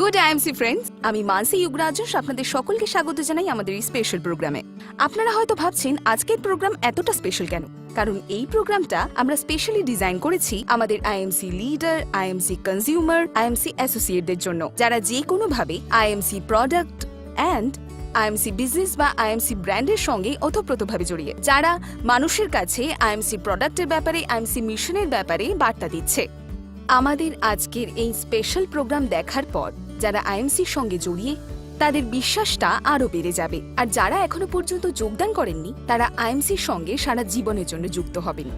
Good IMC friends আমি মানসি যুগরাজ, আপনাদের সকলকে স্বাগত জানাই আমাদের এই স্পেশাল প্রোগ্রামে আপনারা হয়তো ভাবছেন, আজকের প্রোগ্রাম এতটা স্পেশাল কেন? কারণ এই প্রোগ্রামটা আমরা স্পেশালি ডিজাইন করেছি আমাদের IMC leader IMC consumer IMC অ্যাসোসিয়েটদের জন্য। যারা যে কোনোভাবে IMC product and IMC business বা আইএমসি ব্র্যান্ডের সঙ্গে ওতপ্রোতভাবে জড়িয়ে, যারা মানুষের কাছে আইএমসি প্রোডাক্টের ব্যাপারে আইএমসি মিশনের ব্যাপারে বার্তা দিচ্ছে। আমাদের আজকের এই স্পেশাল প্রোগ্রাম দেখার পর যারা আইএমসির সঙ্গে জড়িয়ে তাদের বিশ্বাসটা আরও বেড়ে যাবে। আর যারা এখনও পর্যন্ত যোগদান করেননি, তারা আইএমসির সঙ্গে সারা জীবনের জন্য যুক্ত হবেন।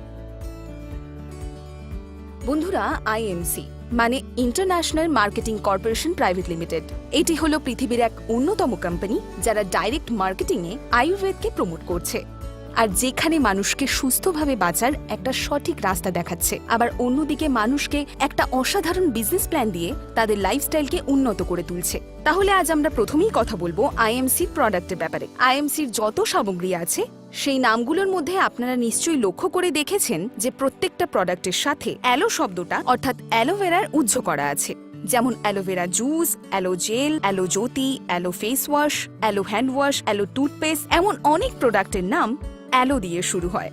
বন্ধুরা, আইএমসি মানে international marketing corporation private limited. এটি হলো পৃথিবীর এক অন্যতম কোম্পানি যারা ডাইরেক্ট মার্কেটিংয়ে আয়ুর্বেদকে প্রমোট করছে। আর যেখানে মানুষকে সুস্থভাবে বাঁচার একটা সঠিক রাস্তা দেখাচ্ছে। আবার অন্যদিকে মানুষকে একটা অসাধারণ বিজনেস প্ল্যান দিয়ে তাদের লাইফস্টাইলকে উন্নত করে তুলছে। তাহলে আজ আমরা প্রথমেই কথা বলব আইএমসির প্রোডাক্টের ব্যাপারে। আইএমসির যত সামগ্রী আছে, সেই নামগুলোর মধ্যে আপনারা নিশ্চয়ই লক্ষ্য করে দেখেছেন যে প্রত্যেকটা প্রোডাক্টের সাথে অ্যালো শব্দটা অর্থাৎ অ্যালোভেরার উজ্জ করা আছে। যেমন aloe vera juice aloe gel aloe Jyoti aloe face wash aloe hand wash aloe toothpaste এমন অনেক প্রোডাক্টের নাম অ্যালো দিয়ে শুরু হয়।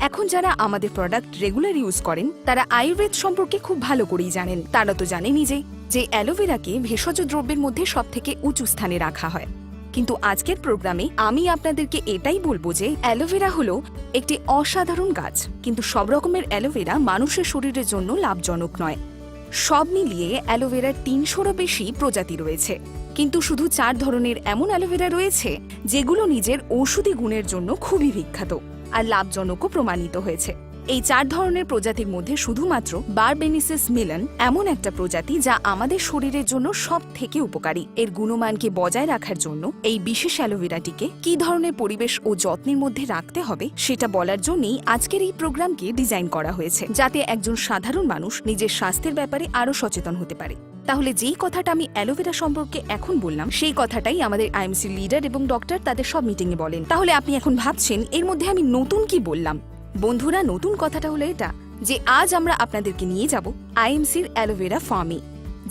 এখন যারা আমাদের প্রোডাক্ট রেগুলার ইউজ করেন, তারা আয়ুর্বেদ সম্পর্কে খুব ভালো করেই জানেন। তারা তো জানেনই যে যে অ্যালোভেরাকে ভেষজ দ্রব্যের মধ্যে সব থেকে উঁচু স্থানে রাখা হয়। কিন্তু আজকের প্রোগ্রামে আমি আপনাদেরকে এটাই বলব যে, অ্যালোভেরা হলো একটি অসাধারণ গাছ। কিন্তু সব রকমের অ্যালোভেরা মানুষের শরীরের জন্য লাভজনক নয়। সব মিলিয়ে অ্যালোভেরার তিনশোরও বেশি প্রজাতি রয়েছে। কিন্তু শুধু চার ধরনের এমন অ্যালোভেরা রয়েছে যেগুলো নিজের ঔষধি গুণের জন্য খুবই বিখ্যাত আর লাভজনকও প্রমাণিত হয়েছে। এই চার ধরনের প্রজাতির মধ্যে শুধুমাত্র বারবেনিসিস মিলন এমন একটা প্রজাতি যা আমাদের শরীরের জন্য সব থেকে উপকারী। এর গুণমানকে বজায় রাখার জন্য এই বিশেষ অ্যালোভেরাটিকে কি ধরনের পরিবেশ ও যত্নের মধ্যে রাখতে হবে সেটা বলার জন্যই আজকের এই প্রোগ্রামকে ডিজাইন করা হয়েছে, যাতে একজন সাধারণ মানুষ নিজের স্বাস্থ্যের ব্যাপারে আরও সচেতন হতে পারে। তাহলে যেই কথাটা আমি অ্যালোভেরা সম্পর্কে এখন বললাম, সেই কথাটাই আমাদের আইএমসি লিডার এবং ডক্টর তাদের সব মিটিংয়ে বলেন। তাহলে আপনি এখন ভাবছেন, এর মধ্যে আমি নতুন কি বললাম? বন্ধুরা, নতুন কথাটা হলো এটা যে আজ আমরা আপনাদেরকে নিয়ে যাব আইএমসির অ্যালোভেরা ফার্মে,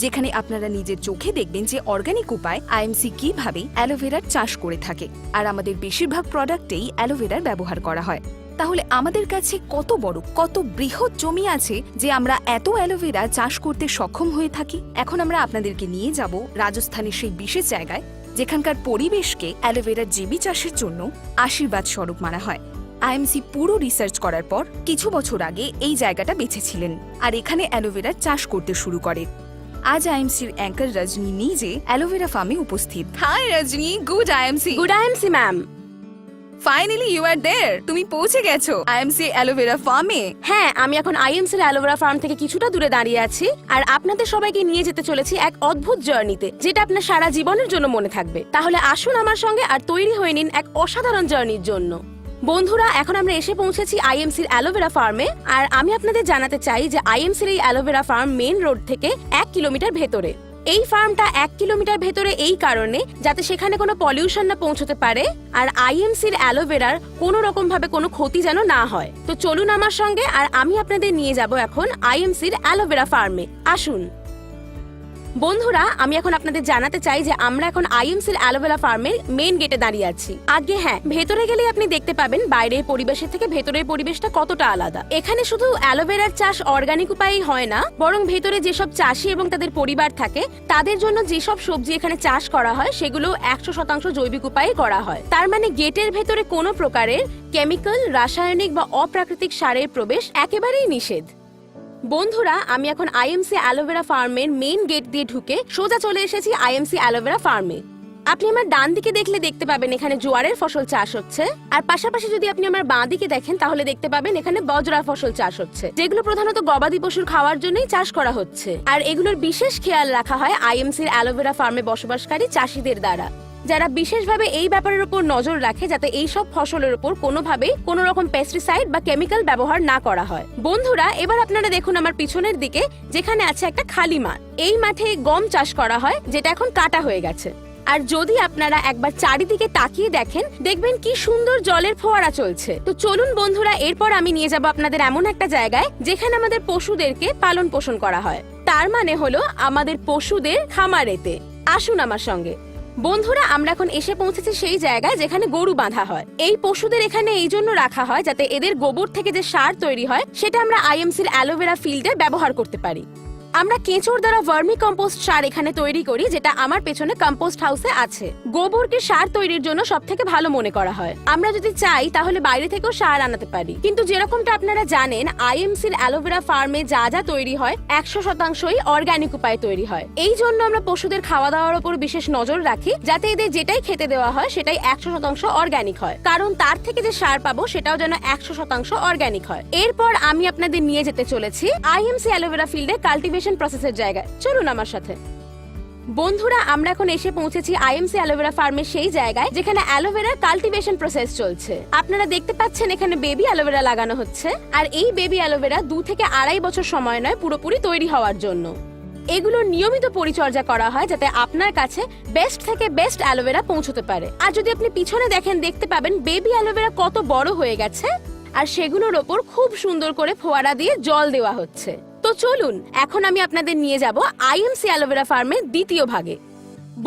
যেখানে আপনারা নিজের চোখে দেখবেন যে অর্গানিক উপায় আইএমসি কীভাবে অ্যালোভেরার চাষ করে থাকে। আর আমাদের বেশিরভাগ প্রোডাক্টেই অ্যালোভেরার ব্যবহার করা হয়। তাহলে আমাদের কাছে কত বড়, কত বৃহৎ জমি আছে যে আমরা এত অ্যালোভেরা চাষ করতে সক্ষম হয়ে থাকি? এখন আমরা আপনাদেরকে নিয়ে যাব রাজস্থানের সেই বিশেষ জায়গায়, যেখানকার পরিবেশকে অ্যালোভেরার জেবি চাষের জন্য আশীর্বাদ স্বরূপ মানা হয়। আইএমসি পুরো রিসার্চ করার পর কিছু বছর আগে এই জায়গাটা বেছেছিলেন আর এখানে অ্যালোভেরার চাষ করতে শুরু করে। আজ আইএমসির অ্যাঙ্কার রজনী নিজে অ্যালোভেরা ফার্মে উপস্থিত। Hi Rajani, good IMC. Good IMC, ma'am. Finally you are there তুমি পৌঁছে গেছো। আইএমসি অ্যালোভেরা ফার্মে হ্যাঁ আমি এখন আইএমসি অ্যালোভেরা ফার্ম থেকে কিছুটা দূরে দাঁড়িয়ে আছি আর আপনাদের সবাইকে নিয়ে যেতে চলেছি এক অদ্ভুত জার্নিতে, যেটা আপনার সারা জীবনের জন্য মনে থাকবে। তাহলে আসুন আমার সঙ্গে আর তৈরি হয়ে নিন এক অসাধারণ জার্নির জন্য। বন্ধুরা, এখন আমরা এসে পৌঁছেছি আইএমসির অ্যালোভেরা ফার্মে আর আমি আপনাদের জানাতে চাই যে আইএমসির এই অ্যালোভেরা ফার্ম মেন রোড থেকে এক কিলোমিটার ভেতরে। এই ফার্মটা এক কিলোমিটার ভেতরে এই কারণে যাতে সেখানে কোনো পলিউশন না পৌঁছতে পারে আর আইএমসির অ্যালোভেরার কোনো রকম ভাবে কোনো ক্ষতি যেন না হয়। তো চলুন আমার সঙ্গে আর আমি আপনাদের নিয়ে যাব এখন আইএমসির অ্যালোভেরা ফার্মে। আসুন। বন্ধুরা, আমি এখন আপনাদের জানাতে চাই যে আমরা এখন আইএমসির অ্যালোভেরা ফার্মের মেন গেটে দাঁড়িয়ে আছি। আগে হ্যাঁ ভেতরে গেলে আপনি দেখতে পাবেন বাইরের পরিবেশের থেকে ভেতরের পরিবেশটা কতটা আলাদা। এখানে শুধু অ্যালোভেরার চাষ অর্গানিক উপায়েই হয় না, বরং ভেতরে যেসব চাষি এবং তাদের পরিবার থাকে, তাদের জন্য যেসব সবজি এখানে চাষ করা হয়, সেগুলো একশো শতাংশ জৈবিক উপায়ে করা হয়। তার মানে গেটের ভেতরে কোনো প্রকারের কেমিক্যাল রাসায়নিক বা অপ্রাকৃতিক সারের প্রবেশ একেবারেই নিষেধ। বন্ধুরা, আমি এখন আইএমসি অ্যালোভেরা ফার্মের মেইন গেট দিয়ে ঢুকে সোজা চলে এসেছি আইএমসি অ্যালোভেরা ফার্মে। আপনি আমার ডান দিকে দেখলে দেখতে পাবেন এখানে জোয়ারের ফসল চাষ হচ্ছে। আর পাশাপাশি যদি আপনি আমার বাঁ দিকে দেখেন, তাহলে দেখতে পাবেন এখানে বজরা ফসল চাষ হচ্ছে। যেগুলো প্রধানত গবাদি পশুর খাওয়ার জন্যই চাষ করা হচ্ছে। আর এগুলোর বিশেষ খেয়াল রাখা হয় আইএমসির অ্যালোভেরা ফার্মে বসবাসকারী চাষিদের দ্বারা। যারা বিশেষভাবে এই ব্যাপারের উপর নজর রাখে যাতে এই সব ফসলের উপর কোনোভাবে কোনো রকম পেস্টিসাইড বা কেমিক্যাল ব্যবহার না করা হয়। বন্ধুরা, এবার আপনারা দেখুন আমার পিছনের দিকে, যেখানে আছে একটা খালি মাঠ। এই মাঠে গম চাষ করা হয়, যেটা এখন কাটা হয়ে গেছে। আর যদি আপনারা একবার চারিদিকে তাকিয়ে দেখেন, দেখবেন কি সুন্দর জলের ফোয়ারা চলছে। তো চলুন বন্ধুরা, এরপর আমি নিয়ে যাব আপনাদের এমন একটা জায়গায়, যেখানে আমাদের পশুদেরকে পালন পোষণ করা হয়। তার মানে হলো আমাদের পশুদের খামারেতে। আসুন আমার সঙ্গে। বন্ধুরা, আমরা এখন এসে পৌঁছেছি সেই জায়গায় যেখানে গরু বাঁধা হয়। এই পশুদের এখানে এই জন্য রাখা হয় যাতে এদের গোবর থেকে যে সার তৈরি হয়, সেটা আমরা আইএমসির অ্যালোভেরা ফিল্ডে ব্যবহার করতে পারি। আমরা কেঁচোর দ্বারা ভার্মি কম্পোস্ট সার এখানে তৈরি করি, যেটা আমার পেছনে কম্পোস্ট হাউসে আছে। গোবরকে সার তৈরির জন্য সব থেকে ভালো মনে করা হয়। আমরা যদি চাই, তাহলে বাইরে থেকেও সার আনাতে পারি। কিন্তু যেরকমটা আপনারা জানেন আইএমসির অ্যালোভেরা ফার্মে যা যা তৈরি হয়, একশো শতাংশই অর্গানিক উপায়ে তৈরি হয়। এই জন্য আমরা পশুদের খাওয়া দাওয়ার উপর বিশেষ নজর রাখি, যাতে এদের যেটাই খেতে দেওয়া হয়, সেটাই একশো শতাংশ অর্গানিক হয়। কারণ তার থেকে যে সার পাবো, সেটাও যেন একশো শতাংশ অর্গানিক হয়। এরপর আমি আপনাদের নিয়ে যেতে চলেছি আইএমসি অ্যালোভেরা ফিল্ডে কাল্টিভেশন প্রসেসের জায়গায়। চলুন আমার সাথে। বন্ধুরা, আমরা এখন এসে পৌঁছেছি আইএমসি অ্যালোভেরা ফার্মের সেই জায়গায়, যেখানে অ্যালোভেরার কাল্টিভেশন প্রসেস চলছে। আপনারা দেখতে পাচ্ছেন এখানে বেবি অ্যালোভেরা লাগানো হচ্ছে, আর এই বেবি অ্যালোভেরা দু থেকে আড়াই বছর সময় নয় পুরোপুরি তৈরি হওয়ার জন্য। এগুলোর নিয়মিত পরিচর্যা করা হয় যাতে আপনার কাছে বেস্ট থেকে বেস্ট অ্যালোভেরা পৌঁছতে পারে। আর যদি আপনি পিছনে দেখেন, দেখতে পাবেন বেবি অ্যালোভেরা কত বড় হয়ে গেছে, আর সেগুলোর ওপর খুব সুন্দর করে ফোয়ারা দিয়ে জল দেওয়া হচ্ছে। চলুন, এখন আমি আপনাদের নিয়ে যাব আইএমসি অ্যালোভেরা ফার্মের দ্বিতীয় ভাগে।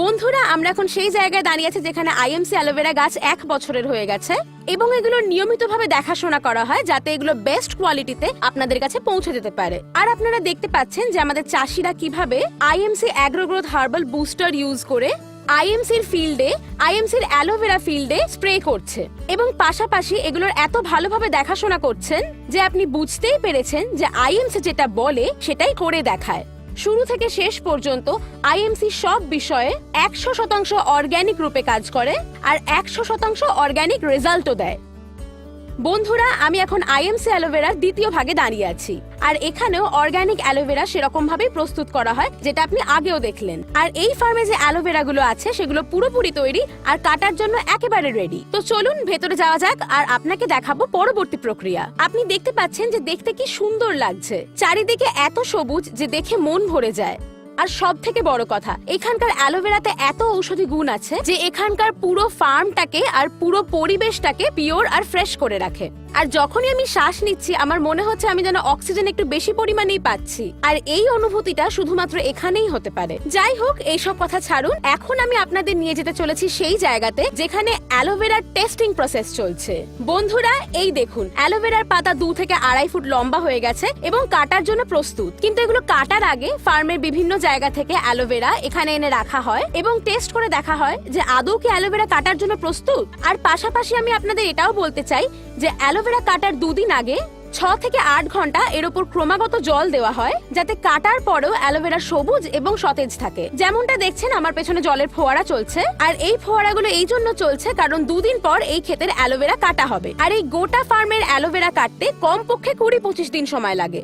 বন্ধুরা, আমরা এখন সেই জায়গায় দাঁড়িয়ে আছি যেখানে আইএমসি অ্যালোভেরা গাছ এক বছরের হয়ে গেছে এবং এগুলো নিয়মিতভাবে দেখাশোনা করা হয় যাতে এগুলো বেস্ট কোয়ালিটিতে আপনাদের কাছে পৌঁছে যেতে পারে। আর আপনারা দেখতে পাচ্ছেন যে আমাদের চাষিরা কীভাবে IMC agro growth herbal booster use করে আইএমসির ফিল্ডে, আইএমসির অ্যালোভেরা ফিল্ডে স্প্রে করছে। এবং পাশাপাশি এগুলোর এত ভালোভাবে দেখাশোনা করছেন যে আপনি বুঝতেই পেরেছেন যে আইএমসি যেটা বলে সেটাই করে দেখায়। শুরু থেকে শেষ পর্যন্ত আইএমসি সব বিষয়ে একশো শতাংশ অর্গ্যানিক রূপে কাজ করে আর একশো শতাংশ অর্গ্যানিক রেজাল্টও দেয়। বন্ধুরা, আমি এখন আইএমসি অ্যালোভেরার দ্বিতীয় ভাগে দাঁড়িয়ে আছি। আর এখানেও অর্গানিক অ্যালোভেরা সেরকম ভাবেই প্রস্তুত করা হয়, যেটা আপনি আগেও দেখলেন। আর এই ফার্মে যে অ্যালোভেরা গুলো আছে, সেগুলো পুরোপুরি তৈরি আর কাটার জন্য একেবারে রেডি তো চলুন, ভেতরে যাওয়া যাক আর আপনাকে দেখাবো পরবর্তী প্রক্রিয়া। আপনি দেখতে পাচ্ছেন যে দেখতে কি সুন্দর লাগছে। চারিদিকে এত সবুজ যে দেখে মন ভরে যায়। আর সব থেকে বড় কথা, এখানকার অ্যালোভেরাতে এত ঔষধি গুণ আছে যে এখানকার পুরো ফার্মটাকে আর পুরো পরিবেশটাকে পিওর আর ফ্রেশ করে রাখে। আর যখনই আমি শ্বাস নিচ্ছি, আমার মনে হচ্ছে আমি যেন অক্সিজেন একটু বেশি পরিমাণেই পাচ্ছি। আর এই অনুভূতিটা শুধুমাত্র এখানেই হতে পারে। যাই হোক, এইসব কথা ছাড়ুন। এখন আমি আপনাদের নিয়ে যেতে চলেছি সেই জায়গাতে যেখানে অ্যালোভেরার টেস্টিং প্রসেস চলছে। বন্ধুরা, এই দেখুন, অ্যালোভেরার পাতা দু থেকে আড়াই ফুট লম্বা হয়ে গেছে এবং কাটার জন্য প্রস্তুত। কিন্তু এগুলো কাটার আগে ফার্মের বিভিন্ন জায়গা থেকে অ্যালোভেরা এখানে এনে রাখা হয় এবং টেস্ট করে দেখা হয় যে আদৌ কি অ্যালোভেরা কাটার জন্য প্রস্তুত। আর পাশাপাশি আমি আপনাদের এটাও বলতে চাই যে অ্যালোভেরা কাটার দুদিন আগে ছ থেকে আট ঘণ্টা এর উপর ক্রমাগত জল দেওয়া হয় যাতে কাটার পরেও অ্যালোভেরা সবুজ এবং সতেজ থাকে। যেমনটা দেখছেন, আমার পেছনে জলের ফোয়ারা চলছে। আর এই ফোয়ারাগুলো এই জন্য চলছে কারণ দুদিন পর এই ক্ষেতের অ্যালোভেরা কাটা হবে। আর এই গোটা ফার্মের অ্যালোভেরা কাটতে কমপক্ষে কুড়ি পঁচিশ দিন সময় লাগে।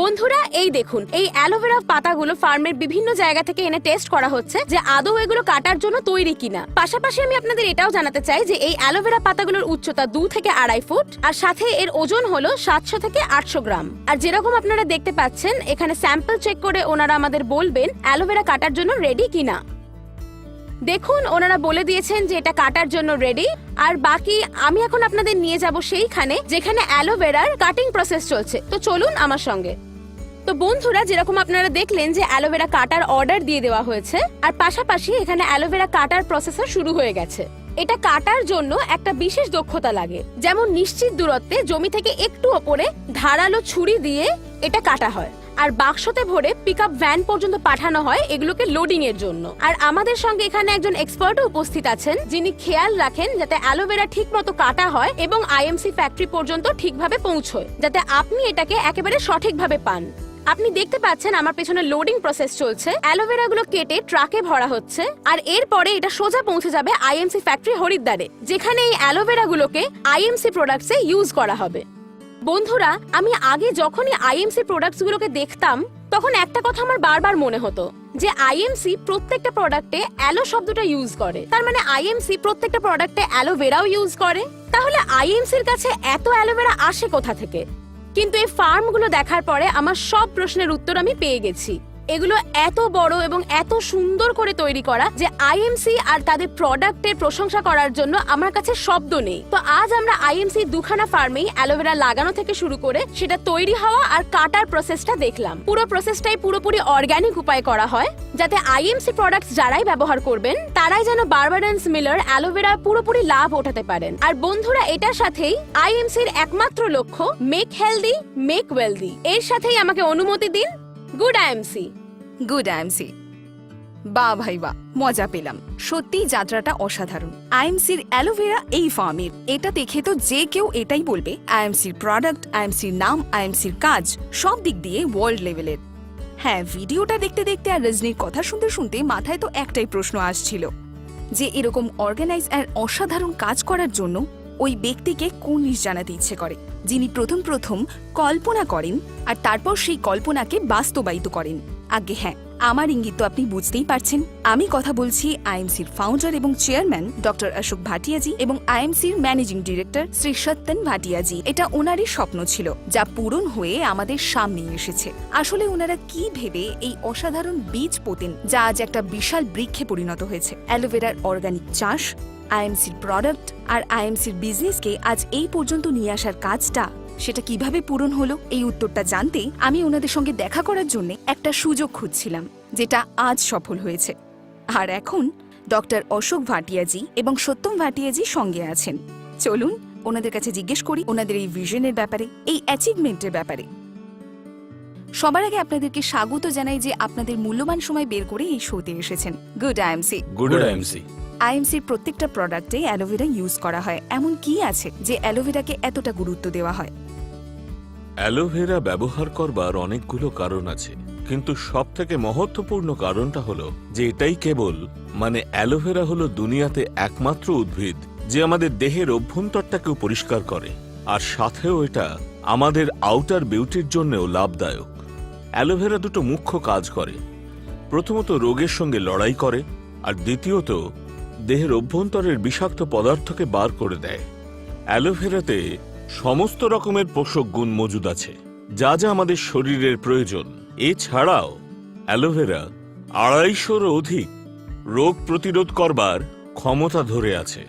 বন্ধুরা, এই দেখুন, এই অ্যালোভেরা পাতাগুলো ফার্মের বিভিন্ন জায়গা থেকে এনে টেস্ট করা হচ্ছে যে আদৌ এগুলো কাটার জন্য তৈরি কিনা। পাশাপাশি আমি আপনাদের এটাও জানাতে চাই যে এই অ্যালোভেরা পাতাগুলোর উচ্চতা দু থেকে আড়াই ফুট, আর সাথে এর ওজন হলো সাতশো থেকে আটশো গ্রাম। আর যেরকম আপনারা দেখতে পাচ্ছেন, এখানে স্যাম্পল চেক করে ওনারা আমাদের বলবেন অ্যালোভেরা কাটার জন্য রেডি কিনা। দেখুন, ওনারা বলে দিয়েছেন যে এটা কাটার জন্য রেডি আর বাকি আমি এখন আপনাদের নিয়ে যাব সেইখানে যেখানে অ্যালোভেরার কাটিং প্রসেস চলছে। তো চলুন আমার সঙ্গে। তো বন্ধুরা, যেরকম আপনারা দেখলেন যে অ্যালোভেরা কাটার অর্ডার দিয়ে দেওয়া হয়েছে, আর পাশাপাশি এখানে অ্যালোভেরা কাটার প্রসেসও শুরু হয়ে গেছে। এটা কাটার জন্য একটা বিশেষ দক্ষতা লাগে, যেমন নিশ্চিত দূরত্বে জমি থেকে একটু ওপরে ধারালো ছুরি দিয়ে এটা কাটা হয়। আর বাক্সতে ভরে পিক ভ্যান পর্যন্ত পাঠানো হয় এগুলোকে লোডিং এর জন্য। আর আমাদের সঙ্গে এখানে একজন এক্সপার্টও উপস্থিত আছেন, যিনি খেয়াল রাখেন যাতে অ্যালোভেরা ঠিক মতো কাটা হয় এবং আইএমসি ফ্যাক্টরি পর্যন্ত ঠিকভাবে পৌঁছয়, যাতে আপনি এটাকে একেবারে সঠিকভাবে পান। আপনি দেখতে পাচ্ছেন আমার পেছনে লোডিং প্রসেস চলছে। অ্যালোভেরা গুলো কেটে ট্রাকে ভরা হচ্ছে। আর এরপরে এটা সোজা পৌঁছে যাবে আইএমসি ফ্যাক্টরি হরিদ্বারে, যেখানে এই অ্যালোভেরা গুলোকে আইএমসি প্রোডাক্টসে ইউজ করা হবে। বন্ধুরা, আমি আগে যখনই আইএমসি প্রোডাক্টস গুলোকে দেখতাম, তখন একটা কথা আমার বারবার মনে হতো, যে আইএমসি প্রত্যেকটা প্রোডাক্টে অ্যালো শব্দটা ইউজ করে। তার মানে আইএমসি প্রত্যেকটা প্রোডাক্টে অ্যালোভেরাও ইউজ করে। তাহলে আইএমসির কাছে এত অ্যালোভেরা আসে কোথা থেকে? কিন্তু এই ফার্মগুলো দেখার পরে আমার সব প্রশ্নের উত্তর আমি পেয়ে গেছি। এগুলো এত বড় এবং এত সুন্দর করে তৈরি করা যে আইএমসি আর তাদের প্রোডাক্টের প্রশংসা করার জন্য আমার কাছে শব্দ নেই। তো আজ আমরা আইএমসি দুখানা ফার্মেই অ্যালোভেরা লাগানো থেকে শুরু করে সেটা তৈরি হওয়া আর কাটার প্রসেসটা দেখলাম। পুরো প্রসেসটাই পুরোপুরি অর্গানিক উপায়ে করা হয়, যাতে আইএমসি প্রোডাক্টস যারাই ব্যবহার করবেন, তারাই যেন বারবারেন্স মিলার অ্যালোভেরা পুরোপুরি লাভ ওঠাতে পারেন। আর বন্ধুরা, এটার সাথেই আইএমসির একমাত্র লক্ষ্য মেক হেলদি মেক ওয়েলদি এর সাথেই আমাকে অনুমতি দিন গুড আইএমসি গুড আইএমসি বা ভাই, বা, মজা পেলাম। সত্যি যাত্রাটা অসাধারণ। আইএমসির অ্যালোভেরা এই ফার্মের। এটা দেখে তো যে কেউ এটাই বলবে আইএমসির প্রোডাক্ট আইএমসির নাম আইএমসির কাজ, সব দিক দিয়ে ওয়ার্ল্ড লেভেলের হ্যাঁ ভিডিওটা দেখতে দেখতে আর রজনীর কথা শুনতে শুনতে মাথায় তো একটাই প্রশ্ন আসছিল, যে এরকম অর্গানাইজ আর অসাধারণ কাজ করার জন্য ওই ব্যক্তিকে কুর্নিশ জানাতে ইচ্ছে করে? যিনি প্রথম প্রথম কল্পনা করেন আর তারপর সেই কল্পনাকে বাস্তবায়িত করেন। আগে হ্যাঁ আমার ইঙ্গিত তো আপনি বুঝতেই পারছেন। আমি কথা বলছি আইএমসির ফাউন্ডার এবং চেয়ারম্যান ডক্টর অশোক ভাটিয়াজি এবং আইএমসির ম্যানেজিং ডিরেক্টর শ্রী সত্যেন ভাটিয়াজি। এটা ওনারই স্বপ্ন ছিল, যা পূরণ হয়ে আমাদের সামনে এসেছে। আসলে ওনারা কি ভেবে এই অসাধারণ বীজ পোতেন, যা আজ একটা বিশাল বৃক্ষে পরিণত হয়েছে? অ্যালোভেরার অর্গানিক চাষ, আইএমসির প্রোডাক্ট আর আইএমসির বিজনেসকে আজ এই পর্যন্ত নিয়ে আসার কাজটা সেটা কীভাবে পূরণ হলো এই উত্তরটা জানতে আমি ওনাদের সঙ্গে দেখা করার জন্য একটা সুযোগ খুঁজছিলাম, যেটা আজ সফল হয়েছে। আর এখন ডক্টর অশোক ভাটিয়াজি এবং সত্যম ভাটিয়াজি সঙ্গে আছেন। চলুন ওনাদের কাছে জিজ্ঞেস করি ওনাদের এই ভিশনের ব্যাপারে, এই অ্যাচিভমেন্টের ব্যাপারে। সবার আগে আপনাদেরকে স্বাগত জানাই যে আপনাদের মূল্যবান সময় বের করে এই শোতে এসেছেন। গুড আইএমসি গুড আইএমসি আইএমসির প্রত্যেকটা প্রোডাক্টে অ্যালোভেরা ইউজ করা হয়। এমন কি আছে যে অ্যালোভেরাকে এতটা গুরুত্ব দেওয়া হয়? অ্যালোভেরা ব্যবহার করবার অনেকগুলো কারণ আছে, কিন্তু সব থেকে মহত্বপূর্ণ কারণটা হলো যে এটাই কেবল মানে অ্যালোভেরা হলো দুনিয়াতে একমাত্র উদ্ভিদ যে আমাদের দেহের অভ্যন্তরটাকেও পরিষ্কার করে, আর সাথেও এটা আমাদের আউটার বিউটির জন্যও লাভদায়ক। অ্যালোভেরা দুটো মুখ্য কাজ করে। প্রথমত রোগের সঙ্গে লড়াই করে, আর দ্বিতীয়ত দেহের অভ্যন্তরের বিষাক্ত পদার্থকে বার করে দেয়। অ্যালোভেরাতে সমস্ত রকমের পোষক গুণ মজুদ আছে, যা যা আমাদের শরীরের প্রয়োজন। এছাড়াও, অ্যালোভেরা আড়াইশোর অধিক রোগ প্রতিরোধ করবার ক্ষমতা ধরে আছে।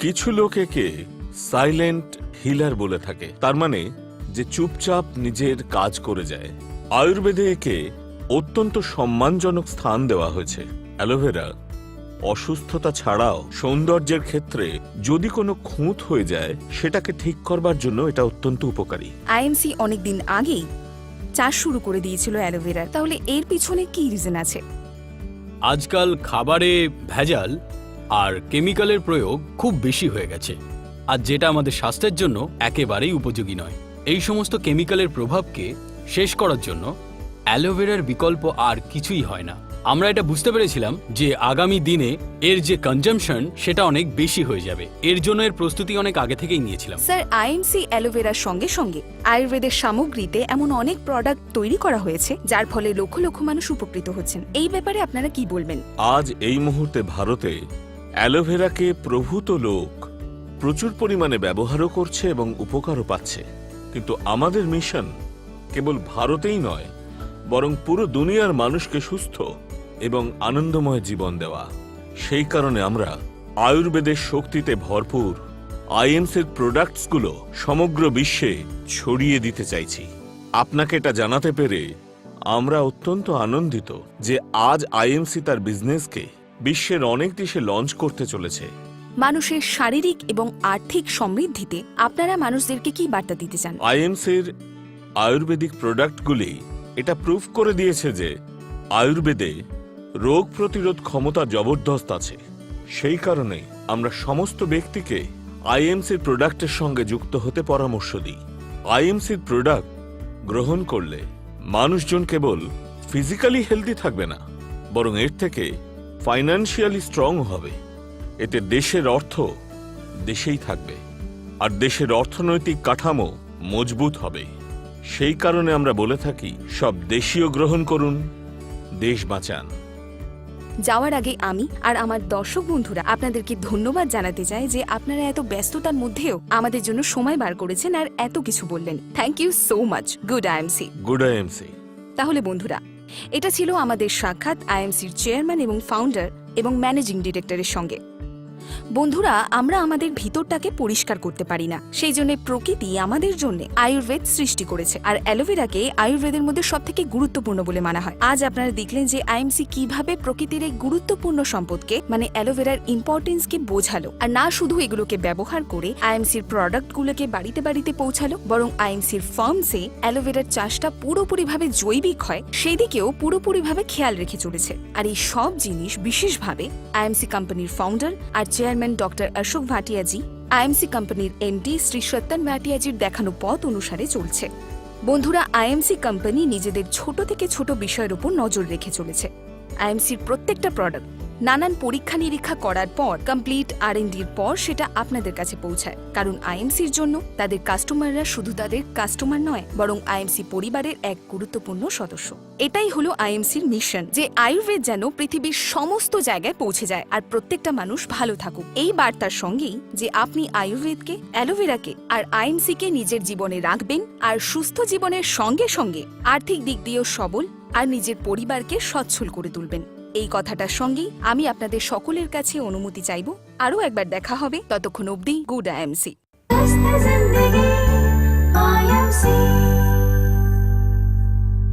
কিছু লোক একে সাইলেন্ট হিলার বলে থাকে, তার মানে যে চুপচাপ নিজের কাজ করে যায়। আয়ুর্বেদে একে অত্যন্ত সম্মানজনক স্থান দেওয়া হয়েছে। অ্যালোভেরা অসুস্থতা ছাড়াও সৌন্দর্যের ক্ষেত্রে যদি কোনো খুঁত হয়ে যায় সেটাকে ঠিক করবার জন্য এটা অত্যন্ত উপকারী। আইএমসি অনেকদিন আগেই চাষ শুরু করে দিয়েছিল অ্যালোভেরার। তাহলে এর পিছনে কি রিজন আছে? আজকাল খাবারে ভেজাল আর কেমিক্যালের প্রয়োগ খুব বেশি হয়ে গেছে। আর যেটা আমাদের স্বাস্থ্যের জন্য একেবারেই উপযোগী নয়। এই সমস্ত কেমিক্যালের প্রভাবকে শেষ করার জন্য অ্যালোভেরার বিকল্প আর কিছুই হয় না। আমরা এটা বুঝতে পেরেছিলাম যে আগামী দিনে এর যে কনজামশন সেটা অনেক বেশি হয়ে যাবে। এর জন্য এর প্রস্তুতি অনেক আগে থেকেই নিয়েছিলাম। স্যার আইএমসি অ্যালোভেরার সঙ্গে সঙ্গে আয়ুর্বেদের সামগ্রীতে এমন অনেক প্রোডাক্ট তৈরি করা হয়েছে যার ফলে লক্ষ লক্ষ মানুষ উপকৃত হচ্ছেন। এই ব্যাপারে আপনারা কি বলবেন? আজ এই মুহূর্তে ভারতে অ্যালোভেরাকে প্রভূত লোক প্রচুর পরিমাণে ব্যবহারও করছে এবং উপকারও পাচ্ছে। কিন্তু আমাদের মিশন কেবল ভারতেই নয় বরং পুরো দুনিয়ার মানুষকে সুস্থ এবং আনন্দময় জীবন দেওয়া। সেই কারণে আমরা আয়ুর্বেদের শক্তিতে ভরপুর আইএমসির প্রোডাক্টসগুলো সমগ্র বিশ্বে ছড়িয়ে দিতে চাইছি। আপনাকে এটা জানাতে পেরে আমরা অত্যন্ত আনন্দিত যে আজ আইএমসি তার বিজনেসকে বিশ্বের অনেক দেশে লঞ্চ করতে চলেছে। মানুষের শারীরিক এবং আর্থিক সমৃদ্ধিতে আপনারা মানুষদেরকে কি বার্তা দিতে চান? আইএমসির আয়ুর্বেদিক প্রোডাক্টগুলি এটা প্রুফ করে দিয়েছে যে আয়ুর্বেদে রোগ প্রতিরোধ ক্ষমতা জবরদস্ত আছে। সেই কারণে আমরা সমস্ত ব্যক্তিকে আইএমসির প্রোডাক্টের সঙ্গে যুক্ত হতে পরামর্শ দিই। আইএমসির প্রোডাক্ট গ্রহণ করলে মানুষজন কেবল ফিজিক্যালি হেলদি থাকবে না, বরং এর থেকে ফাইন্যান্সিয়ালি স্ট্রং হবে। এতে দেশের অর্থ দেশেই থাকবে, আর দেশের অর্থনৈতিক কাঠামো মজবুত হবে। সেই কারণে আমরা বলে থাকি, সব দেশীয় গ্রহণ করুন, দেশ বাঁচান। যাওয়ার আগে আমি আর আমার দর্শক বন্ধুরা আপনাদেরকে ধন্যবাদ জানাতে চাই যে আপনারা এত ব্যস্ততার মধ্যেও আমাদের জন্য সময় বার করেছেন আর এত কিছু বললেন। Thank you so much good IMC good IMC তাহলে বন্ধুরা এটা ছিল আমাদের সাক্ষাৎ আইএমসির চেয়ারম্যান এবং ফাউন্ডার এবং ম্যানেজিং ডিরেক্টরের সঙ্গে। বন্ধুরা, আমরা আমাদের ভিতরটাকে পরিষ্কার করতে পারি না। সেই জন্য প্রকৃতি আমাদের জন্য আয়ুর্বেদ সৃষ্টি করেছে। আর অ্যালোভেরাকে আয়ুর্বেদের মধ্যে সব থেকে গুরুত্বপূর্ণ বলে মানা হয়। আজ আপনারা দেখলেন যে আইএমসি কীভাবে প্রকৃতির এই গুরুত্বপূর্ণ সম্পদকে মানে অ্যালোভেরার ইম্পর্টেন্সকে বোঝালো। আর না শুধু এগুলোকে ব্যবহার করে আইএমসির প্রোডাক্টগুলোকে বাড়িতে বাড়িতে পৌঁছালো, বরং আইএমসির ফার্মসে অ্যালোভেরার চাষটা পুরোপুরিভাবে জৈবিক হয়, সেদিকেও পুরোপুরিভাবে খেয়াল রেখে চলেছে। আর এই সব জিনিস বিশেষভাবে আইএমসি কোম্পানির ফাউন্ডার আর chairman doctor Ashok Bhatiaji IMC কোম্পানির এমডি শ্রী সত্যান ভাটিয়াজির দেখানো পথ অনুসারে চলছে। বন্ধুরা আইএমসি কোম্পানি নিজেদের ছোট থেকে ছোট বিষয়ের উপর নজর রেখে চলেছে। আইএমসির প্রত্যেকটা প্রোডাক্ট নানান পরীক্ষা নিরীক্ষা করার পর কমপ্লিট আর এন ডির পর সেটা আপনাদের কাছে পৌঁছায়। কারণ আইএমসির জন্য তাদের কাস্টমাররা শুধু তাদের কাস্টমার নয়, বরং আইএমসি পরিবারের এক গুরুত্বপূর্ণ সদস্য। এটাই হলো আইএমসির মিশন যে আয়ুর্বেদ যেন পৃথিবীর সমস্ত জায়গায় পৌঁছে যায় আর প্রত্যেকটা মানুষ ভালো থাকুক। এই বার্তার সঙ্গেই যে আপনি আয়ুর্বেদকে, অ্যালোভেরাকে আর আইএমসিকে নিজের জীবনে রাখবেন আর সুস্থ জীবনের সঙ্গে সঙ্গে আর্থিক দিক দিয়েও সবল আর নিজের পরিবারকে সচ্ছল করে তুলবেন। এই কথাটার সঙ্গেই আমি আপনাদের সকলের কাছে অনুমতি চাইব। আরও একবার দেখা হবে ততক্ষণ অব্দি গুড আইএমসি